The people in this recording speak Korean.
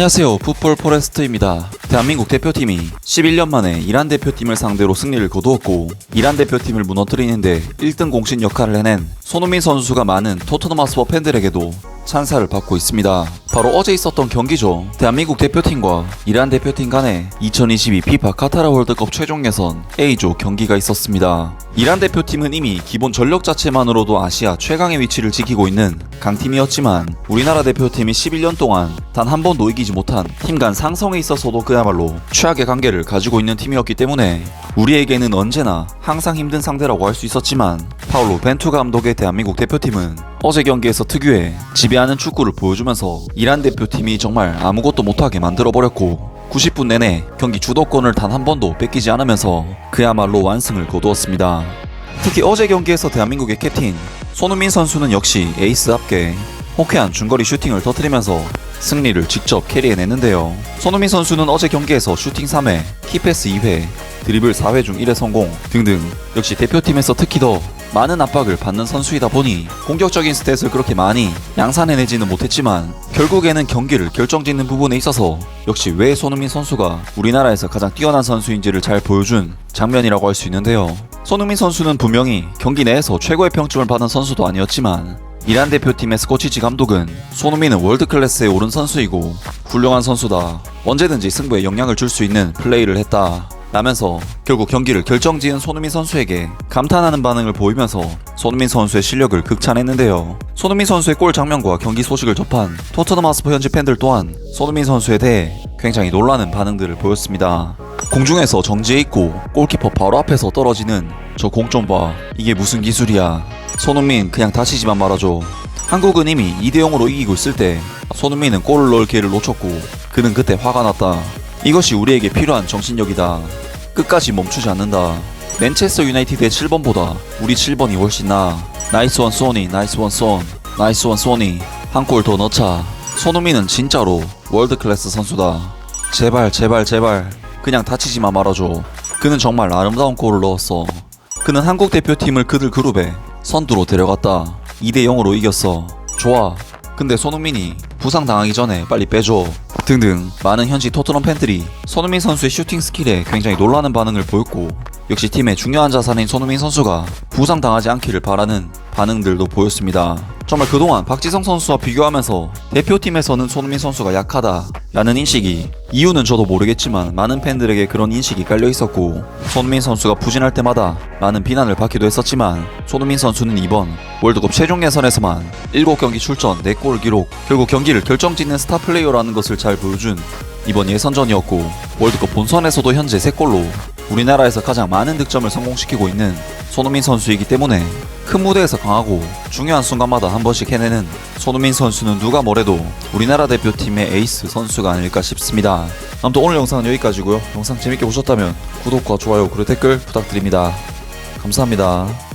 안녕하세요. 풋볼 포레스트입니다. 대한민국 대표팀이 11년 만에 이란 대표팀을 상대로 승리를 거두었고 이란 대표팀을 무너뜨리는데 1등 공신 역할을 해낸 손흥민 선수가 많은 토트넘 하스버 팬들에게도 찬사를 받고 있습니다. 바로 어제 있었던 경기죠. 대한민국 대표팀과 이란 대표팀 간의 2022 FIFA 카타르 월드컵 최종 예선 A조 경기가 있었습니다. 이란 대표팀은 이미 기본 전력 자체만으로도 아시아 최강의 위치를 지키고 있는 강팀이었지만 우리나라 대표팀이 11년 동안 단 한 번도 이기지 못한 팀 간 상성에 있어서도 그야말로 최악의 관계를 가지고 있는 팀이었기 때문에 우리에게는 언제나 항상 힘든 상대라고 할 수 있었지만 파울로 벤투 감독의 대한민국 대표팀은 어제 경기에서 특유의 지배하는 축구를 보여주면서 이란 대표팀이 정말 아무것도 못하게 만들어버렸고 90분 내내 경기 주도권을 단 한 번도 뺏기지 않으면서 그야말로 완승을 거두었습니다. 특히 어제 경기에서 대한민국의 캡틴 손흥민 선수는 역시 에이스답게 호쾌한 중거리 슈팅을 터뜨리면서 승리를 직접 캐리해냈는데요. 손흥민 선수는 어제 경기에서 슈팅 3회, 키패스 2회, 드리블 4회 중 1회 성공 등등 역시 대표팀에서 특히 더 많은 압박을 받는 선수이다 보니 공격적인 스탯을 그렇게 많이 양산해내지는 못했지만 결국에는 경기를 결정짓는 부분에 있어서 역시 왜 손흥민 선수가 우리나라에서 가장 뛰어난 선수인지를 잘 보여준 장면이라고 할 수 있는데요. 손흥민 선수는 분명히 경기 내에서 최고의 평점을 받은 선수도 아니었지만 이란 대표팀의 스코치지 감독은 손흥민은 월드 클래스에 오른 선수이고 훌륭한 선수다. 언제든지 승부에 영향을 줄 수 있는 플레이를 했다. 라면서 결국 경기를 결정지은 손흥민 선수에게 감탄하는 반응을 보이면서 손흥민 선수의 실력을 극찬했는데요. 손흥민 선수의 골 장면과 경기 소식을 접한 토트넘 하스퍼 현지 팬들 또한 손흥민 선수에 대해 굉장히 놀라는 반응들을 보였습니다. 공중에서 정지해 있고 골키퍼 바로 앞에서 떨어지는 저 공 좀 봐. 이게 무슨 기술이야. 손흥민 그냥 다치지만 말아줘. 한국은 이미 2대 0으로 이기고 있을 때 손흥민은 골을 넣을 기회를 놓쳤고 그는 그때 화가 났다. 이것이 우리에게 필요한 정신력이다. 끝까지 멈추지 않는다. 맨체스터 유나이티드의 7번보다 우리 7번이 훨씬 나아. 나이스 원 소니, 나이스 원 쏜, 나이스 원 소니. 한 골 더 넣자. 손흥민은 진짜로 월드 클래스 선수다. 제발, 제발, 제발. 그냥 다치지만 말아줘. 그는 정말 아름다운 골을 넣었어. 그는 한국 대표팀을 그들 그룹에 선두로 데려갔다. 2대 0으로 이겼어. 좋아. 근데 손흥민이 부상 당하기 전에 빨리 빼줘. 등등 많은 현지 토트넘 팬들이 손흥민 선수의 슈팅 스킬에 굉장히 놀라는 반응을 보였고 역시 팀의 중요한 자산인 손흥민 선수가 부상 당하지 않기를 바라는 반응들도 보였습니다. 정말 그동안 박지성 선수와 비교하면서 대표팀에서는 손흥민 선수가 약하다 라는 인식이 이유는 저도 모르겠지만 많은 팬들에게 그런 인식이 깔려 있었고 손흥민 선수가 부진할 때마다 많은 비난을 받기도 했었지만 손흥민 선수는 이번 월드컵 최종 예선에서만 7경기 출전 4골 기록 결국 경기를 결정짓는 스타 플레이어라는 것을 잘 보여준 이번 예선전이었고 월드컵 본선에서도 현재 3골로 우리나라에서 가장 많은 득점을 성공시키고 있는 손흥민 선수이기 때문에 큰 무대에서 강하고 중요한 순간마다 한 번씩 해내는 손흥민 선수는 누가 뭐래도 우리나라 대표팀의 에이스 선수가 아닐까 싶습니다. 아무튼 오늘 영상은 여기까지고요. 영상 재밌게 보셨다면 구독과 좋아요 그리고 댓글 부탁드립니다. 감사합니다.